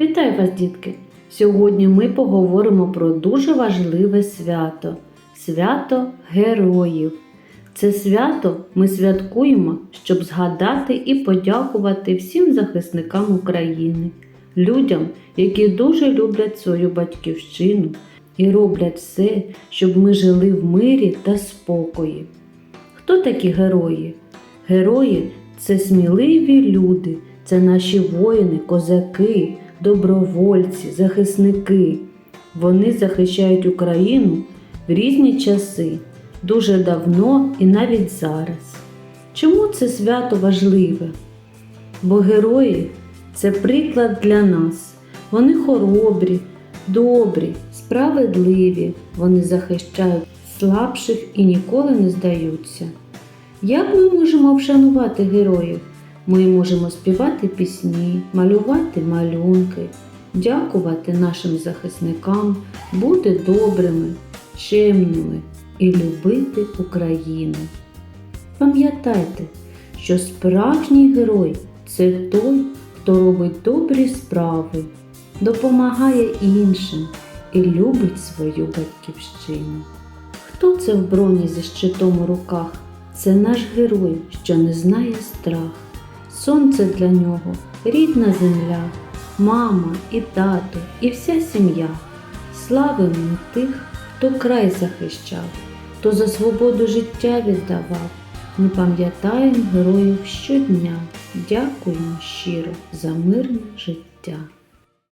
Вітаю вас, дітки! Сьогодні ми поговоримо про дуже важливе свято свято героїв. Це свято ми святкуємо, щоб згадати і подякувати всім захисникам України, людям, які дуже люблять свою батьківщину і роблять все, щоб ми жили в мирі та спокої. Хто такі герої? Герої це сміливі люди, це наші воїни, козаки, добровольці, захисники. Вони захищають Україну в різні часи, дуже давно і навіть зараз. Чому це свято важливе? Бо герої це приклад для нас. Вони хоробрі, добрі, справедливі. Вони захищають слабших і ніколи не здаються. Як ми можемо вшанувати героїв? Ми можемо співати пісні, малювати малюнки, дякувати нашим захисникам, бути добрими, чемними і любити Україну. Пам'ятайте, що справжній герой це той, хто робить добрі справи, допомагає іншим і любить свою батьківщину. Хто це в броні зі щитом у руках? Це наш герой, що не знає страх. Сонце для нього рідна земля, мама і тато, і вся сім'я. Славимо тих, хто край захищав, хто за свободу життя віддавав. Ми пам'ятаємо героїв щодня, дякуємо щиро за мирне життя.